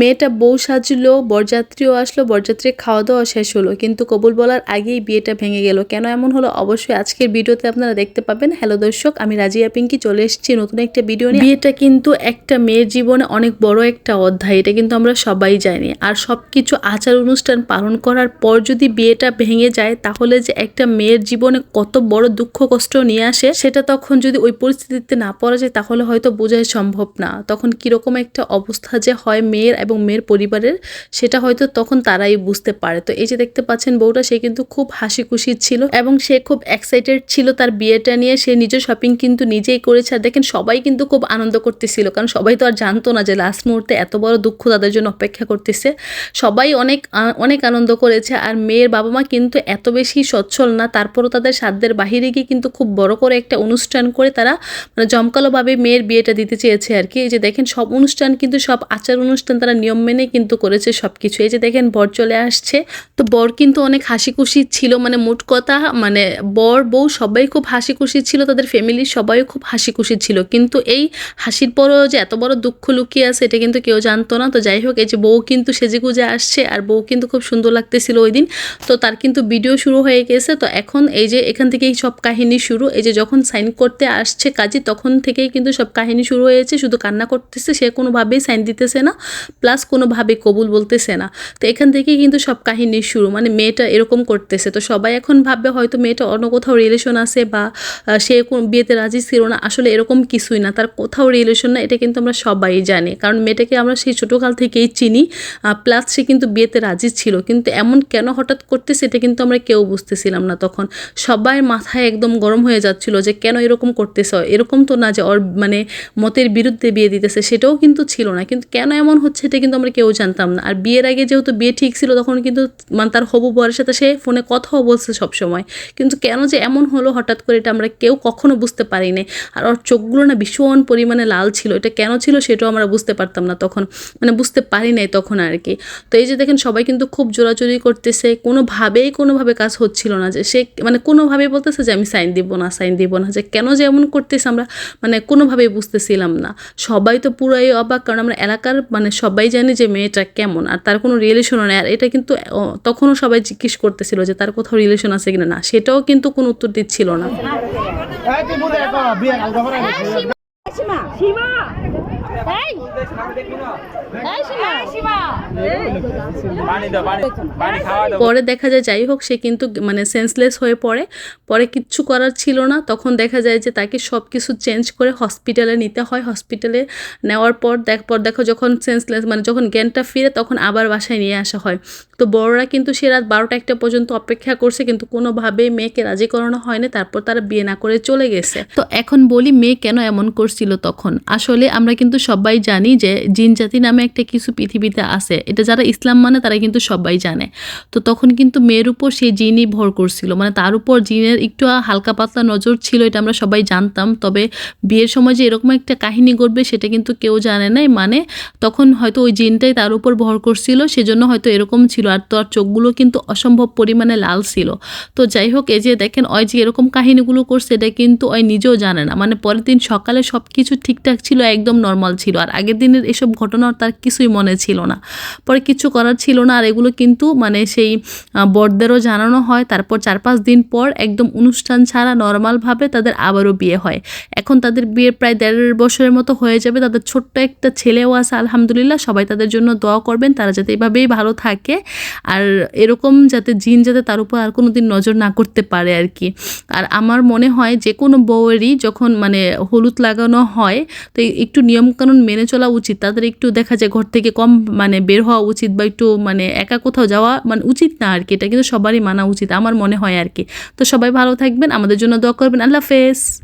মেয়েটা বউ সাজলো, বরযাত্রীও আসলো বরযাত্রী খাওয়া দাওয়া শেষ হলো। কিন্তু কবুল বলার আগেই বিয়েটা ভেঙে গেল। কেন এমন হলো? অবশ্যই আজকের ভিডিওতে আপনারা দেখতে পাবেন। হ্যালো দর্শক, আমি রাজিয়া পিঙ্কি চলে এসেছি নতুন একটা ভিডিও নিয়ে। বিয়েটা কিন্তু একটা মেয়ের জীবনে অনেক বড় একটা অধ্যায়, এটা কিন্তু আমরা সবাই জানি। আর সব কিছু আচার অনুষ্ঠান পালন করার পর যদি বিয়েটা ভেঙে যায়, তাহলে যে একটা মেয়ের জীবনে কত বড় দুঃখ, কষ্ট নিয়ে আসে, সেটা তখন যদি ওই পরিস্থিতিতে না পড়া যায়, তাহলে হয়তো বোঝাই সম্ভব না। তখন কীরকম একটা অবস্থা যে হয় মেয়ের এবং মেয়ের পরিবারের, সেটা হয়তো তখন তারাই বুঝতে পারে। তো এই যে দেখতে পাচ্ছেন বউটা, সে কিন্তু খুব হাসি খুশি ছিল এবং সে খুব এক্সাইটেড ছিল তার বিয়েটা নিয়ে। সে নিজের শপিং কিন্তু নিজেই করেছে। আর দেখেন, সবাই কিন্তু খুব আনন্দ করতেছিল। কারণ সবাই তো আর জানতো না যে লাস্ট মুহূর্তে এত বড় দুঃখ তাদের জন্য অপেক্ষা করতেছে। সবাই অনেক অনেক আনন্দ করেছে। আর মেয়ের বাবা মা কিন্তু এত বেশি সচ্ছল না। তারপরও তাদের সাধ্যের বাহিরে গিয়ে কিন্তু খুব বড় করে একটা অনুষ্ঠান করে তারা মানে জমকালোভাবে মেয়ের বিয়েটা দিতে চেয়েছে আর কি। এই যে দেখেন, সব অনুষ্ঠান কিন্তু সব আচার অনুষ্ঠান তারা নিয়ম মেনে কিন্তু করেছে সব কিছু এই যে দেখেন বর চলে আসছে। তো বর কিন্তু অনেক হাসি খুশি ছিল মানে মোট কথা মানে বর, বউ সবাই খুব হাসি খুশি ছিল, তাদের ফ্যামিলির সবাই খুব হাসি খুশি ছিল। কিন্তু এই হাসির পরও যে এত বড় দুঃখ লুকিয়ে আছে, এটা কিন্তু কেউ জানতো না। তো যাই হোক, এই যে বউ কিন্তু সেজে গুজে আসছে, আর বউ কিন্তু খুব সুন্দর লাগতেছিল ওই দিন। তো তার কিন্তু ভিডিও শুরু হয়ে গেছে। তো এখন এই যে এখান থেকেই সব কাহিনী শুরু। এই যে যখন সাইন করতে আসছে কাজী, তখন থেকেই কিন্তু সব কাহিনী শুরু হয়েছে। শুধু কান্না করতেছে, সে কোনোভাবেই সাইন দিতেছে না। প্লাস কোনোভাবে কবুল বলতেছে না। তো এখান থেকেই কিন্তু সব কাহিনী শুরু। মানে মেয়েটা এরকম করতেছে। তো সবাই এখন ভাববে হয়তো মেয়েটা অন্য কোথাও রিলেশন আছে বা সে বিয়েতে রাজি ছিল না। আসলে এরকম কিছুই না। তার কোথাও রিলেশন না, এটা কিন্তু আমরা সবাই জানি। কারণ মেয়েটাকে আমরা সেই ছোটোকাল থেকেই চিনি। প্লাস সে কিন্তু বিয়েতে রাজি ছিল। কিন্তু এমন কেন হঠাৎ করতেছে, এটা কিন্তু আমরা কেউ বুঝতেছিলাম না তখন। সবাই মাথায় একদম গরম হয়ে যাচ্ছিল যে, কেন এরকম করতেছ? এরকম তো না যে, ওর মানে মতের বিরুদ্ধে বিয়ে দিতেছে, সেটাও কিন্তু ছিল না। কিন্তু কেন এমন হচ্ছে এটা কিন্তু আমরা কেউ জানতাম না। আর বিয়ের আগে যেহেতু বিয়ে ঠিক ছিল, তখন কিন্তু মানে তার হবু বরের সাথে সে ফোনে কথাও বলছে সব সময় কিন্তু কেন যে এমন হলো হঠাৎ করে এটা আমরা কেউ কখনো বুঝতে পারি নাই আর ওর চোখগুলো না ভীষণ পরিমাণে লাল ছিল। এটা কেন ছিল সেটাও আমরা বুঝতে পারতাম না তখন। মানে বুঝতে পারি নাই তখন আর কি। তো এই যে দেখেন, সবাই কিন্তু খুব জোরাজোরি করতেছে। কোনোভাবেই কোনোভাবে কাজ হচ্ছিল না যে সে মানে কোনোভাবেই বলতেছে যে আমি সাইন দিব না, সাইন দিব না। যে কেন যে এমন করতেছে আমরা মানে কোনোভাবেই বুঝতেছিলাম না। সবাই তো পুরাই অবাক, কারণ আমরা এলাকার মানে সবাই জানে যে মেয়েটা কেমন আর তার কোনো রিলেশনও নেই। আর এটা কিন্তু তখনও সবাই জিজ্ঞেস করতেছিল যে তার কোথাও রিলেশন আছে কিনা না। সেটাও কিন্তু কোনো উত্তর দিচ্ছিল না। পরে দেখা যায় যাই হোক সে কিন্তু মানে সেন্সলেস হয়ে পড়ে। পরে কিচ্ছু করার ছিল না। তখন দেখা যায় যে তাকে সব কিছু চেঞ্জ করে হসপিটালে নিতে হয়। হসপিটালে নেওয়ার পর দেখ পর দেখো যখন সেন্সলেস মানে যখন জ্ঞানটা ফিরে তখন আবার বাসায় নিয়ে আসা হয়। তো বড়রা কিন্তু সে রাত বারোটা একটা পর্যন্ত অপেক্ষা করছে কিন্তু কোনোভাবেই মেয়েকে রাজি করানো হয়নি। তারপর তারা বিয়ে না করে চলে গেছে। তো এখন বলি মেয়ে কেন এমন করছিল তখন? আসলে আমরা কিন্তু সবাই জানি যে জিন জাতি নামে একটা কিছু পৃথিবীতে আছে। এটা যারা ইসলাম মানে তারা কিন্তু সবাই জানে। তো তখন কিন্তু মেয়ের উপর সেই জিনই ভর করছিল। মানে তার উপর জিনের একটু হালকা পাতলা নজর ছিল, এটা আমরা সবাই জানতাম। তবে বিয়ের সময় যে এরকম একটা কাহিনী ঘটবে, সেটা কিন্তু কেউ জানে নাই। মানে তখন হয়তো ওই জিনটাই তার উপর ভর করছিল, সেজন্য হয়তো এরকম ছিল। আর তার চোখগুলো কিন্তু অসম্ভব পরিমাণে লাল ছিল। তো যাই হোক, এই যে দেখেন, ওই যে এরকম কাহিনীগুলো করছে, এটা কিন্তু ওই নিজেও জানে না। মানে পরের দিন সকালে সব কিছু ঠিকঠাক ছিল, একদম নর্মাল ছিল। আর আগের দিনের এসব ঘটনা তার কিছুই মনে ছিল না। পরে কিছু করার ছিল না। আর এগুলো কিন্তু মানে সেই বরদেরও জানানো হয়। তারপর চার পাঁচ দিন পর একদম অনুষ্ঠান ছাড়া নর্মালভাবে তাদের আবারও বিয়ে হয়। এখন তাদের বিয়ে প্রায় দেড় বছরের মতো হয়ে যাবে। তাদের ছোট্ট একটা ছেলেও আছে, আলহামদুলিল্লাহ। সবাই তাদের জন্য দোয়া করবেন। তারা যাতে এভাবেই ভালো থাকে। আর এরকম যাতে জিন যাতে তার উপর আর কোনো দিন নজর না করতে পারে আর কি। আর আমার মনে হয় যে কোনো বউয়েরই যখন মানে হলুদ লাগানো হয়, তো একটু নিয়মকানুন মেনে চলা উচিত। তাদের একটু দেখা যায় ঘর থেকে কম মানে বের হওয়া উচিত বা একটু মানে একা কোথাও যাওয়া মানে উচিত না আর কি। এটা কিন্তু সবারই মানা উচিত, আমার মনে হয় আর কি। তো সবাই ভালো থাকবেন, আমাদের জন্য দোয়া করবেন। আল্লাহ হাফেজ।